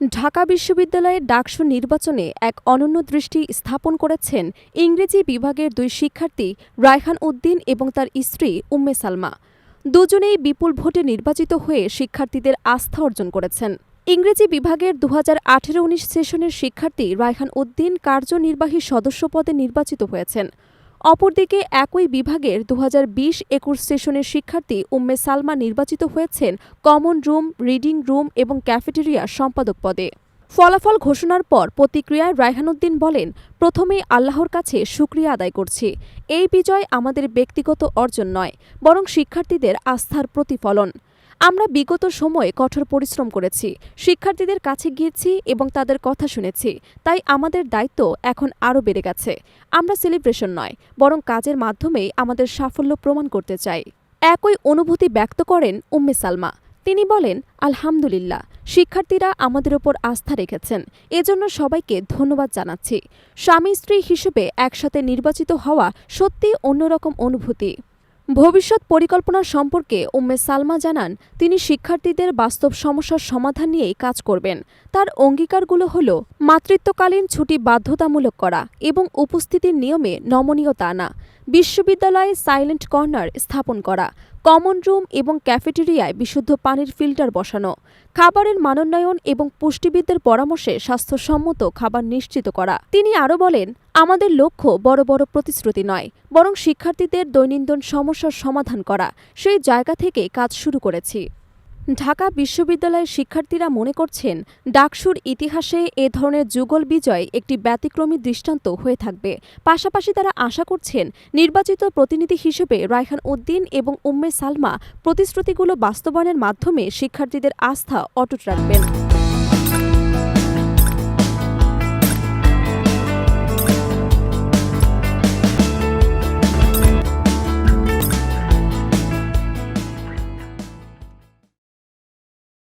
ঢাকা বিশ্ববিদ্যালয়ের ডাকসু নির্বাচনে এক অনন্য দৃষ্টি স্থাপন করেছেন ইংরেজি বিভাগের দুই শিক্ষার্থী রায়হান উদ্দিন এবং তার স্ত্রী উম্মে সালমা। দুজনেই বিপুল ভোটে নির্বাচিত হয়ে শিক্ষার্থীদের আস্থা অর্জন করেছেন। ইংরেজি বিভাগের দু হাজার আঠেরো উনিশ সেশনের শিক্ষার্থী রায়হান উদ্দিন কার্যনির্বাহী সদস্য পদে নির্বাচিত হয়েছেন। অপরদিকে একই বিভাগের দু হাজার বিশ একুশ সেশনের শিক্ষার্থী উম্মে সালমা নির্বাচিত হয়েছেন কমন রুম, রিডিং রুম এবং ক্যাফেটেরিয়া সম্পাদক পদে। ফলাফল ঘোষণার পর প্রতিক্রিয়ায় রায়হানুদ্দিন বলেন, প্রথমেই আল্লাহর কাছে সুক্রিয়া আদায় করছি। এই বিজয় আমাদের ব্যক্তিগত অর্জন নয়, বরং শিক্ষার্থীদের আস্থার প্রতিফলন। আমরা বিগত সময়ে কঠোর পরিশ্রম করেছি, শিক্ষার্থীদের কাছে গিয়েছি এবং তাদের কথা শুনেছি, তাই আমাদের দায়িত্ব এখন আরও বেড়ে গেছে। আমরা সেলিব্রেশন নয়, বরং কাজের মাধ্যমেই আমাদের সাফল্য প্রমাণ করতে চাই। একই অনুভূতি ব্যক্ত করেন উম্মে সালমা। তিনি বলেন, আলহামদুলিল্লাহ, শিক্ষার্থীরা আমাদের ওপর আস্থা রেখেছেন। এজন্য সবাইকে ধন্যবাদ জানাচ্ছি। স্বামী স্ত্রী হিসেবে একসাথে নির্বাচিত হওয়া সত্যি অন্যরকম অনুভূতি। ভবিষ্যৎ পরিকল্পনা সম্পর্কে উম্মে সালমা জানান, তিনি শিক্ষার্থীদের বাস্তব সমস্যার সমাধান নিয়েই কাজ করবেন। তার অঙ্গীকারগুলো হল, মাতৃত্বকালীন ছুটি বাধ্যতামূলক করা এবং উপস্থিতির নিয়মে নমনীয়তা আনা। বিশ্ববিদ্যালয়ে সাইলেন্ট কর্নার স্থাপন করা, কমন রুম এবং ক্যাফেটেরিয়ায় বিশুদ্ধ পানির ফিল্টার বসানো, খাবারের মানোন্নয়ন এবং পুষ্টিবিদদের পরামর্শে স্বাস্থ্যসম্মত খাবার নিশ্চিত করা। তিনি আরও বলেন, আমাদের লক্ষ্য বড় বড় প্রতিশ্রুতি নয়, বরং শিক্ষার্থীদের দৈনন্দিন সমস্যার সমাধান করা। সেই জায়গা থেকে কাজ শুরু করেছি। ঢাকা বিশ্ববিদ্যালয়ের শিক্ষার্থীরা মনে করছেন, ডাকসুর ইতিহাসে এ ধরনের যুগল বিজয় একটি ব্যতিক্রমী দৃষ্টান্ত হয়ে থাকবে। পাশাপাশি তারা আশা করছেন, নির্বাচিত প্রতিনিধি হিসেবে রায়হান উদ্দিন এবং উম্মে সালমা প্রতিশ্রুতিগুলো বাস্তবায়নের মাধ্যমে শিক্ষার্থীদের আস্থা অটুট রাখবেন।